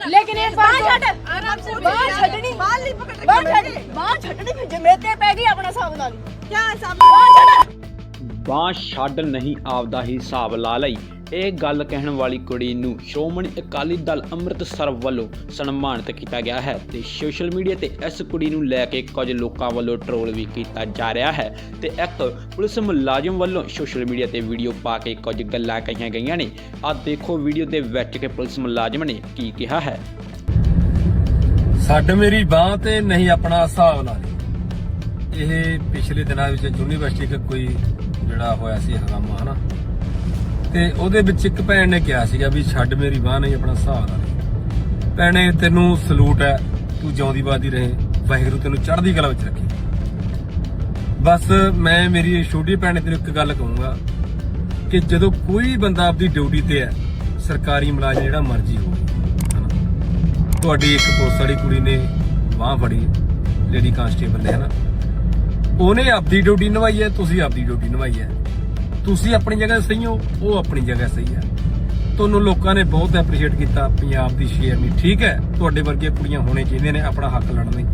ਲੇਕਿਨ ਇਹ ਬਾਂਹ ਬਾਤ ਛੱਡ ਆਰਾਮ ਸੇ ਬਾਂਹ ਛੱਡਣੀ ਬਾਂਹ ਨਹੀਂ ਪਕੜ ਕੇ ਬਾਂਹ ਛੱਡ ਬਾਂਹ ਛੱਡਣੀ ਫਿਰ ਜੇ ਮੇਰੇ ਤੇ ਪੈ ਗਈ ਆਪਣਾ ਹਿਸਾਬ ਨਾਲ ਹੀ। ਕਿਆ ਹਿਸਾਬ ਬਾਂਹ ਛੱਡ ਬਾਂਹ ਛੱਡ ਨਹੀਂ ਆਪਦਾ ਹੀ ਹਿਸਾਬ ਲਾ ਲਈ ਇਹ ਗੱਲ ਕਹਿਣ ਵਾਲੀ ਕੁੜੀ ਨੂੰ ਸ਼੍ਰੋਮਣੀ ਅਕਾਲੀ ਦਲ ਅੰਮ੍ਰਿਤਸਰ ਵੱਲੋਂ ਸਨਮਾਨਿਤ ਕੀਤਾ ਗਿਆ ਹੈ ਤੇ ਸੋਸ਼ਲ ਮੀਡੀਆ ਤੇ ਇਸ ਕੁੜੀ ਨੂੰ ਲੈ ਕੇ ਕੁਝ ਲੋਕਾਂ ਵੱਲੋਂ ਟ੍ਰੋਲ ਵੀ ਕੀਤਾ ਜਾ ਰਿਹਾ ਹੈ ਤੇ ਇੱਕ ਪੁਲਿਸ ਮੁਲਾਜ਼ਮ ਵੱਲੋਂ ਸੋਸ਼ਲ ਮੀਡੀਆ ਤੇ ਵੀਡੀਓ ਪਾ ਕੇ ਕੁਝ ਗੱਲਾਂ ਕਹੀਆਂ ਗਈਆਂ ਨੇ। ਆ ਦੇਖੋ ਵੀਡੀਓ ਦੇ ਵਿੱਚ ਕਿ ਪੁਲਿਸ ਮੁਲਾਜ਼ਮ ਨੇ ਕੀ ਕਿਹਾ ਹੈ। ਛੱਡ ਮੇਰੀ ਬਾਹ ਤੇ ਨਹੀਂ ਆਪਣਾ ਹਿਸਾਬ ਨਾਲ ਇਹ ਪਿਛਲੇ ਦਿਨਾਂ ਵਿੱਚ ਯੂਨੀਵਰਸਿਟੀ ਦਾ ਕੋਈ ਜਿਹੜਾ ਹੋਇਆ ਸੀ ਹੰਗਾਮਾ, ਹਨਾ? ਤੇ ਉਹਦੇ ਵਿੱਚ ਇੱਕ ਭੈਣ ਨੇ ਕਿਹਾ ਸੀਗਾ ਵੀ ਛੱਡ ਮੇਰੀ ਬਾਹ, ਨਹੀਂ ਆਪਣਾ ਸਹਾਰਾ ਲਾ ਭੈਣੇ, ਤੈਨੂੰ ਸਲੂਟ ਹੈ, ਤੂੰ ਜਿਉਂਦੀ ਬਾਦੀ ਰਹੇ, ਵਾਹਿਗੁਰੂ ਤੈਨੂੰ ਚੜ੍ਹਦੀ ਕਲਾ ਵਿੱਚ ਰੱਖੇ। ਬਸ ਮੈਂ ਮੇਰੀ ਛੋਟੀ ਭੈਣ ਨੇ ਤੈਨੂੰ ਇੱਕ ਗੱਲ ਕਹੂੰਗਾ ਕਿ ਜਦੋਂ ਕੋਈ ਬੰਦਾ ਆਪਦੀ ਡਿਊਟੀ ਤੇ ਹੈ, ਸਰਕਾਰੀ ਮੁਲਾਜ਼ਮ ਜਿਹੜਾ ਮਰਜ਼ੀ ਹੋਵੇ ਤੁਹਾਡੀ ਇੱਕ ਪੁਲਿਸ ਵਾਲੀ ਕੁੜੀ ਨੇ ਬਾਹ ਫੜੀ ਲੇਡੀ ਕਾਂਸਟੇਬਲ ਨੇ, ਹਨਾ? ਉਹਨੇ ਆਪਦੀ ਡਿਊਟੀ ਨਿਭਾਈ ਹੈ, ਤੁਸੀਂ ਆਪਦੀ ਡਿਊਟੀ ਨਿਭਾਈ ਹੈ। ਤੁਸੀਂ ਆਪਣੀ ਜਗ੍ਹਾ ਸਹੀ ਹੋ ਉਹ ਆਪਣੀ ਜਗ੍ਹਾ ਸਹੀ ਹੈ। ਤੁਹਾਨੂੰ ਲੋਕਾਂ ਨੇ ਬਹੁਤ ਐਪਰੀਸ਼ੀਏਟ ਕੀਤਾ ਪੰਜਾਬ ਦੀ ਸ਼ੇਅਰਨੀ ਠੀਕ ਹੈ ਤੁਹਾਡੇ ਵਰਗੇ ਕੁੜੀਆਂ ਹੋਣੇ ਚਾਹੀਦੇ ਨੇ ਆਪਣਾ ਹੱਕ ਲੜਨ ਲਈ।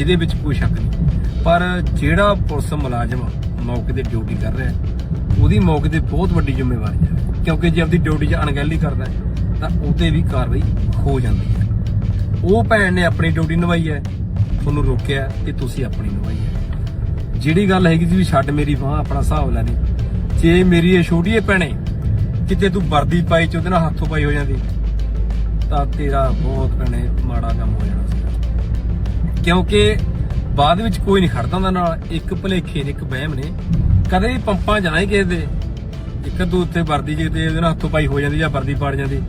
ਇਹਦੇ ਵਿੱਚ ਕੋਈ ਸ਼ੱਕ ਨਹੀਂ। ਪਰ ਜਿਹੜਾ ਪੁਲਿਸ ਮੁਲਾਜ਼ਮ ਮੌਕੇ ਤੇ ਡਿਊਟੀ ਕਰ ਰਿਹਾ ਉਹਦੀ ਮੌਕੇ ਤੇ ਬਹੁਤ ਵੱਡੀ ਜ਼ਿੰਮੇਵਾਰੀ ਹੈ। ਕਿਉਂਕਿ ਜੇ ਆਪਦੀ ਡਿਊਟੀ 'ਚ ਅਣਗਹਿਲੀ ਕਰਦਾ ਹੈ, ਤਾਂ ਉਹਤੇ ਵੀ ਕਾਰਵਾਈ ਹੋ ਜਾਂਦੀ ਹੈ। ਉਹ ਭੈਣ ਨੇ ਆਪਣੀ ਡਿਊਟੀ ਨਿਭਾਈ ਹੈ ਤੁਹਾਨੂੰ ਰੋਕਿਆ ਕਿ ਤੁਸੀਂ ਆਪਣੀ ਨਿਭਾਈ ਹੈ। ਜਿਹੜੀ ਗੱਲ ਹੈਗੀ ਸੀ ਵੀ ਛੱਡ ਮੇਰੀ ਬਾਹ ਆਪਣਾ ਹਿਸਾਬ ਲੈ ਲਈ। ਜੇ ਮੇਰੀ ਇਹ ਛੋਟੀ ਜਿਹੀ ਭੈਣੇ ਕਿਤੇ ਤੂੰ ਵਰਦੀ ਪਾਈ ਚ ਉਹਦੇ ਨਾਲ ਹੱਥੋਂ ਪਾਈ ਹੋ ਜਾਂਦੀ, ਤਾਂ ਤੇਰਾ ਬਹੁਤ ਭੈਣੇ ਮਾੜਾ ਕੰਮ ਹੋ ਜਾਣਾ ਸੀ ਕਿਉਂਕਿ ਬਾਅਦ ਵਿੱਚ ਕੋਈ ਨਹੀਂ ਖੜਦਾ ਹੁੰਦਾ ਨਾਲ, ਇੱਕ ਭਲੇਖੇ ਨੇ ਇੱਕ ਵਹਿਮ ਨੇ। ਕਦੇ ਵੀ ਪੰਪਾਂ ਜਾਣਾ ਹੀ ਕਿਸੇ ਦੇ। ਇੱਕ ਤੂੰ ਉੱਤੇ ਵਰਦੀ ਜੇ ਤੇ ਉਹਦੇ ਨਾਲ ਹੱਥੋਂ ਪਾਈ ਹੋ ਜਾਂਦੀ ਜਾਂ ਵਰਦੀ ਪਾੜ ਜਾਂਦੀ,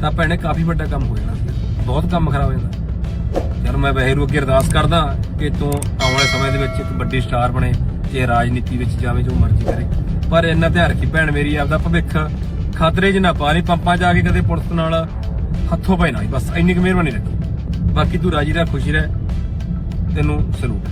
ਤਾਂ ਭੈਣੇ ਕਾਫੀ ਵੱਡਾ ਕੰਮ ਹੋ ਜਾਣਾ ਸੀ ਬਹੁਤ ਕੰਮ ਖਰਾਬ ਹੋ ਜਾਂਦਾ। ਯਾਰ ਮੈਂ ਵੈਰੂ ਅੱਗੇ ਅਰਦਾਸ ਕਰਦਾ ਕਿ ਤੂੰ ਆਉਣ ਵਾਲੇ ਸਮੇਂ ਦੇ ਵਿੱਚ ਇੱਕ ਵੱਡੀ ਸਟਾਰ ਬਣੇ ਤੇ ਰਾਜਨੀਤੀ ਵਿੱਚ ਜਾਵੇ ਜੋ ਮਰਜ਼ੀ ਕਰੇ। ਪਰ ਇੰਨਾ ਧਿਆਨ ਰੱਖੀ ਭੈਣ ਮੇਰੀ, ਆਪਦਾ ਭਵਿੱਖ ਖਤਰੇ 'ਚ ਨਾ ਪਾ ਲਈ ਪੰਪਾਂ 'ਚ ਆ ਕੇ ਕਦੇ ਪੁਲਿਸ ਨਾਲ ਹੱਥੋਂ ਪਾਈ ਨਾ ਬਸ ਇੰਨੀ ਕੁ ਮਿਹਰਬਾਨੀ ਰੱਖੀ। ਬਾਕੀ ਤੂੰ ਰਾਜੀ ਰਹਿ, ਖੁਸ਼ੀ ਰਹਿ। ਤੈਨੂੰ ਸਲੂਟ।